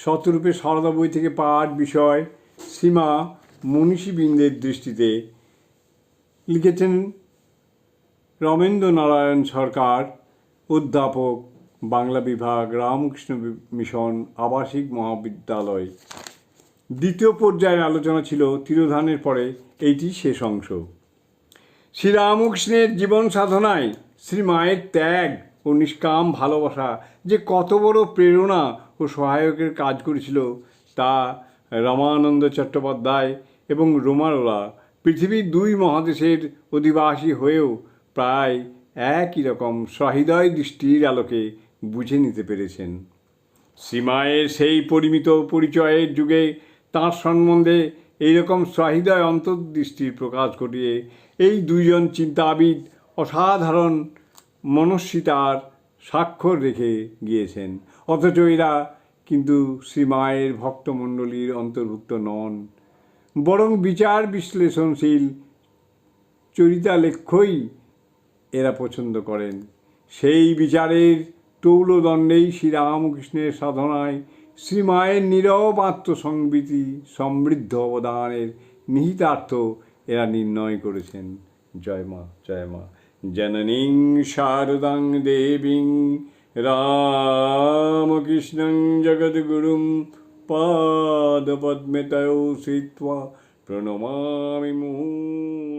শতরূপে সারদা বই থেকে পাঠ বিষয় সীমা মনীষীবৃন্দের দৃষ্টিতে লিখেছেন রমেন্দ্র নারায়ণ সরকার, অধ্যাপক, বাংলা বিভাগ, রামকৃষ্ণ মিশন, আবাসিক মহাবিদ্যালয়। দ্বিতীয় পর্যায়ের আলোচনা ছিল তিরোধানের পরে এইটি শেষ অংশ। শ্রীরামকৃষ্ণের জীবন সাধনায় শ্রী মায়ের ত্যাগ ও নিষ্কাম ভালোবাসা যে কত বড় প্রেরণা ও সহায়কের কাজ করেছিল তা রামানন্দ চট্টোপাধ্যায় এবং রোমারোলা পৃথিবীর দুই মহাদেশের অধিবাসী হয়েও প্রায় একই রকম সহৃদয় দৃষ্টির আলোকে বুঝে নিতে পেরেছেন। সীমায়ের সেই পরিমিত পরিচয়ের যুগে তাঁর সম্বন্ধে এইরকম সহৃদয় অন্তর্দৃষ্টির প্রকাশ ঘটিয়ে এই দুইজন চিন্তাবিদ অসাধারণ মনস্বিতার স্বাক্ষর রেখে গিয়েছেন। অথচ এরা কিন্তু শ্রীমায়ের ভক্তমণ্ডলীর অন্তর্ভুক্ত নন। বরং বিচার বিশ্লেষণশীল চরিতালেখ্যই এরা পছন্দ করেন। সেই বিচারের তৌলদণ্ডেই শ্রীরামকৃষ্ণের সাধনায় শ্রীমায়ের নীরব আত্মসংবৃতি সমৃদ্ধ অবদানের নিহিতার্থ এরা নির্ণয় করেছেন। জয় মা জয় মা। जननीं शारदां देवीं रामकृष्णं जगद्गुरुं पादपद्मतयो स्थित्वा प्रणमामि मुहुः